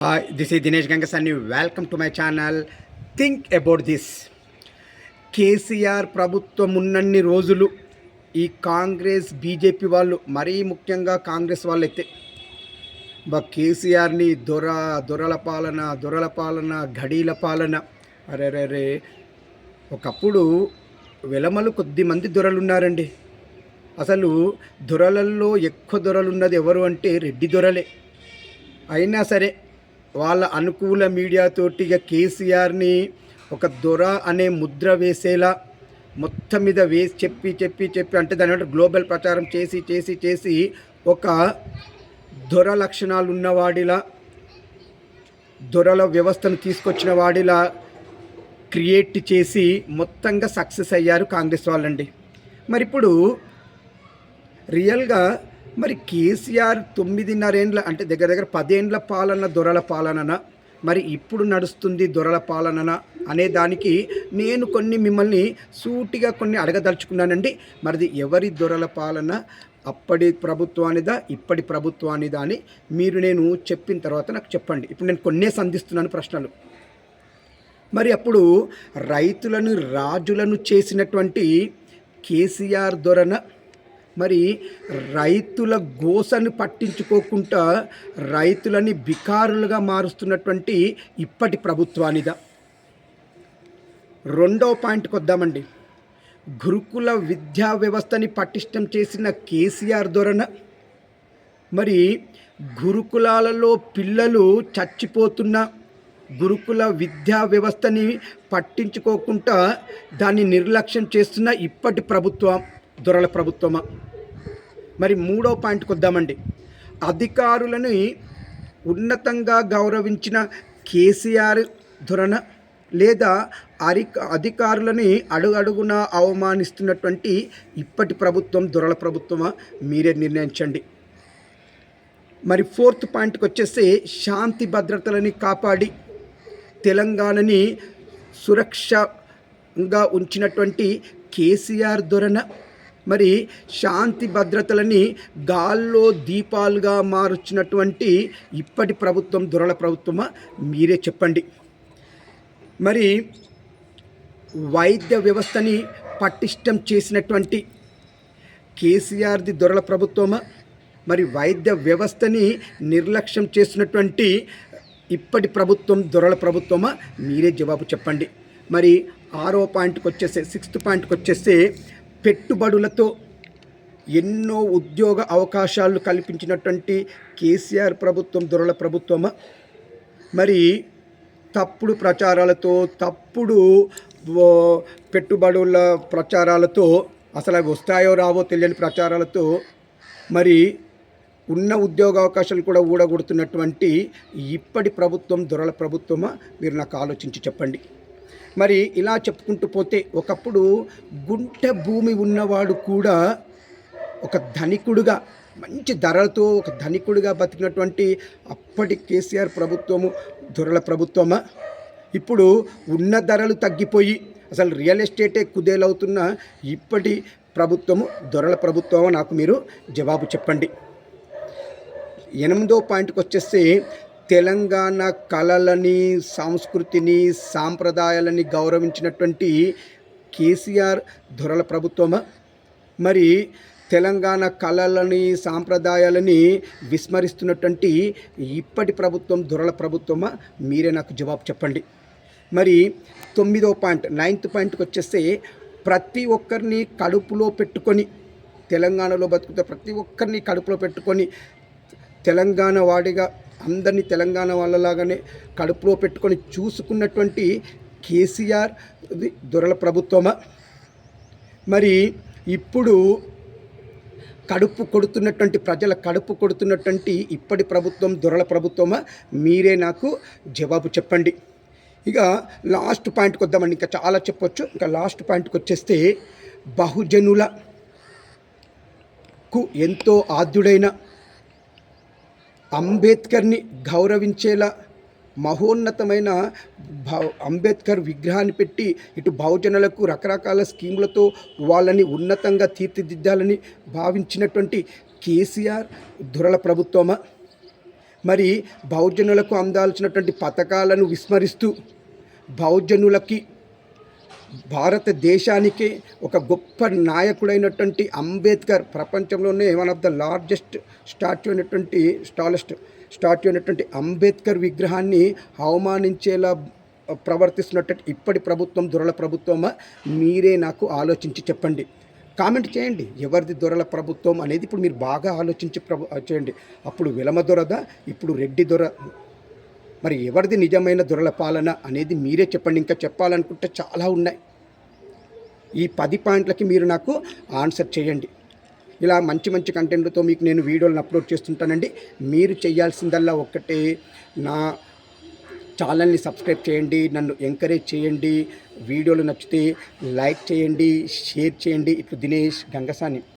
Hi this is Dinesh Gangasani welcome to my channel think about this KCR ప్రభుత్వం ఉన్నన్ని రోజులు ఈ Congress BJP వాళ్ళు మరీ ముఖ్యంగా కాంగ్రెస్ వాళ్ళైతే బా కేసీఆర్ని దొర దొరల పాలన దొరల పాలన ఘడీల పాలన అరే రే రే ఒకప్పుడు వెలమలు కొద్ది మంది దొరలు ఉన్నారండి అసలు దొరలల్లో ఎక్కువ దొరలు ఉన్నది ఎవరు అంటే రెడ్డి దొరలే. అయినా సరే వాళ్ళ అనుకూల మీడియాతోటి ఇక కేసీఆర్ని ఒక దొర అనే ముద్ర వేసేలా మొత్తం మీద వేసి చెప్పి చెప్పి చెప్పి అంటే దాని గ్లోబల్ ప్రచారం చేసి చేసి చేసి ఒక దొర లక్షణాలు ఉన్నవాడిలా దొరల వ్యవస్థను తీసుకొచ్చిన వాడిలా క్రియేట్ చేసి మొత్తంగా సక్సెస్ అయ్యారు కాంగ్రెస్ వాళ్ళండి. మరి ఇప్పుడు రియల్గా మరి కేసీఆర్ తొమ్మిదిన్నరేండ్ల అంటే దగ్గర దగ్గర పదేండ్ల పాలన దొరల పాలనన? మరి ఇప్పుడు నడుస్తుంది దొరల పాలనన? అనే దానికి నేను కొన్ని మిమ్మల్ని సూటిగా కొన్ని అడగదలుచుకున్నానండి. మరిది ఎవరి దొరల పాలన? అప్పటి ప్రభుత్వానిదా? ఇప్పటి ప్రభుత్వానిదా అని మీరు నేను చెప్పిన తర్వాత నాకు చెప్పండి. ఇప్పుడు నేను కొన్నే సంధిస్తున్నాను ప్రశ్నలు. మరి అప్పుడు రైతులను రాజులను చేసినటువంటి కేసీఆర్ దొరన మరి రైతుల గోసను పట్టించుకోకుండా రైతులని బికారులుగా మారుస్తున్నటువంటి ఇప్పటి ప్రభుత్వానిదా. రెండో పాయింట్కి వద్దామండి. గురుకుల విద్యా వ్యవస్థని పటిష్టం చేసిన కేసీఆర్ ధోరణ. మరి గురుకులాలలో పిల్లలు చచ్చిపోతున్న గురుకుల విద్యా వ్యవస్థని పట్టించుకోకుండా దాన్ని నిర్లక్ష్యం చేస్తున్న ఇప్పటి ప్రభుత్వం. దొరల ప్రభుత్వమా? మరి మూడో పాయింట్కి వద్దామండి అధికారులను ఉన్నతంగా గౌరవించిన కేసీఆర్ ధొరణ లేదా అరి అధికారులని అడుగడుగున అవమానిస్తున్నటువంటి ఇప్పటి ప్రభుత్వం దొరల ప్రభుత్వమా? మీరే నిర్ణయించండి. మరి ఫోర్త్ పాయింట్కి వచ్చేసి శాంతి భద్రతలని కాపాడి తెలంగాణని సురక్షగా ఉంచినటువంటి కేసీఆర్ దొరన మరి శాంతి భద్రతలని గాల్లో దీపాలుగా మారుచ్చినటువంటి ఇప్పటి ప్రభుత్వం దురల ప్రభుత్వమా? మీరే చెప్పండి. మరి వైద్య వ్యవస్థని పటిష్టం చేసినటువంటి కేసీఆర్ది దొరల ప్రభుత్వమా? మరి వైద్య వ్యవస్థని నిర్లక్ష్యం చేసినటువంటి ఇప్పటి ప్రభుత్వం దొరల ప్రభుత్వమా? మీరే జవాబు చెప్పండి. మరి ఆరో పాయింట్కి వచ్చేస్తే సిక్స్త్ పాయింట్కి వచ్చేస్తే పెట్టుబడులతో ఎన్నో ఉద్యోగ అవకాశాలు కల్పించినటువంటి కేసీఆర్ ప్రభుత్వం దొరల ప్రభుత్వమా? మరి తప్పుడు ప్రచారాలతో తప్పుడు పెట్టుబడుల ప్రచారాలతో అసలు అవి వస్తాయో రావో తెలియని ప్రచారాలతో మరి ఉన్న ఉద్యోగ అవకాశాలు కూడా ఊడగొడుతున్నటువంటి ఇప్పటి ప్రభుత్వం దొరల ప్రభుత్వమా? మీరు నాకు ఆలోచించి చెప్పండి. మరి ఇలా చెప్పుకుంటూ పోతే ఒకప్పుడు గుంట భూమి ఉన్నవాడు కూడా ఒక ధనికుడుగా మంచి ధరలతో ఒక ధనికుడిగా బతికినటువంటి అప్పటి కేసీఆర్ ప్రభుత్వము దొరల ప్రభుత్వమా? ఇప్పుడు ఉన్న ధరలు తగ్గిపోయి అసలు రియల్ ఎస్టేటే కుదేలవుతున్న ఇప్పటి ప్రభుత్వము దొరల ప్రభుత్వమా? నాకు మీరు జవాబు చెప్పండి. ఎనిమిదో పాయింట్కి వచ్చేస్తే తెలంగాణ కళలని సంస్కృతిని సాంప్రదాయాలని గౌరవించినటువంటి కేసీఆర్ దొరల ప్రభుత్వమా? మరి తెలంగాణ కళలని సాంప్రదాయాలని విస్మరిస్తున్నటువంటి ఇప్పటి ప్రభుత్వం దొరల ప్రభుత్వమా? మీరే నాకు జవాబు చెప్పండి. మరి తొమ్మిదో పాయింట్ నైన్త్ పాయింట్కి వచ్చేస్తే ప్రతి ఒక్కరిని కడుపులో పెట్టుకొని తెలంగాణలో బతుకుతే ప్రతి ఒక్కరిని కడుపులో పెట్టుకొని తెలంగాణ వాడిగా అందరినీ తెలంగాణ వాళ్ళలాగానే కడుపులో పెట్టుకొని చూసుకున్నటువంటి కేసీఆర్ దొరల ప్రభుత్వమా? మరి ఇప్పుడు కడుపు కొడుతున్నటువంటి ప్రజల కడుపు కొడుతున్నటువంటి ఇప్పటి ప్రభుత్వం దొరల ప్రభుత్వమా? మీరే నాకు జవాబు చెప్పండి. ఇక లాస్ట్ పాయింట్కి వద్దామండి. ఇంకా చాలా చెప్పొచ్చు. ఇంకా లాస్ట్ పాయింట్కి వచ్చేస్తే బహుజనులకు ఎంతో ఆద్యుడైన అంబేద్కర్ని గౌరవించేలా మహోన్నతమైన అంబేద్కర్ విగ్రహాన్ని పెట్టి ఇటు బహుజనులకు రకరకాల స్కీములతో వాళ్ళని ఉన్నతంగా తీర్చిదిద్దాలని భావించినటువంటి కేసీఆర్ దురల ప్రభుత్వమా? మరి బహుజనులకు అందాల్సినటువంటి పథకాలను విస్మరిస్తూ బహుజనులకి భారతదేశానికి ఒక గొప్ప నాయకుడైనటువంటి అంబేద్కర్ ప్రపంచంలోనే one of the largest statue అయినటువంటి స్టాలెస్ట్ స్టాట్యూ అయినటువంటి అంబేద్కర్ విగ్రహాన్ని అవమానించేలా ప్రవర్తిస్తున్నటువంటి ఇప్పటి ప్రభుత్వం దొరల ప్రభుత్వమా? మీరే నాకు ఆలోచించి చెప్పండి. కామెంట్ చేయండి. ఎవరిది దొరల ప్రభుత్వం అనేది ఇప్పుడు మీరు బాగా ఆలోచించి ప్రభు చేయండి. అప్పుడు విలమ దొరదా? ఇప్పుడు రెడ్డి దొర మరి ఎవరిది నిజమైన దొరల పాలన అనేది మీరే చెప్పండి. ఇంకా చెప్పాలనుకుంటే చాలా ఉన్నాయి. ఈ పది పాయింట్లకి మీరు నాకు ఆన్సర్ చేయండి. ఇలా మంచి మంచి కంటెంట్తో మీకు నేను వీడియోలను అప్లోడ్ చేస్తుంటానండి. మీరు చేయాల్సిందల్లా ఒక్కటే. నా ఛానల్ని సబ్స్క్రైబ్ చేయండి. నన్ను ఎంకరేజ్ చేయండి. వీడియోలు నచ్చితే లైక్ చేయండి షేర్ చేయండి. ఇట్లు దినేష్ గంగసాని.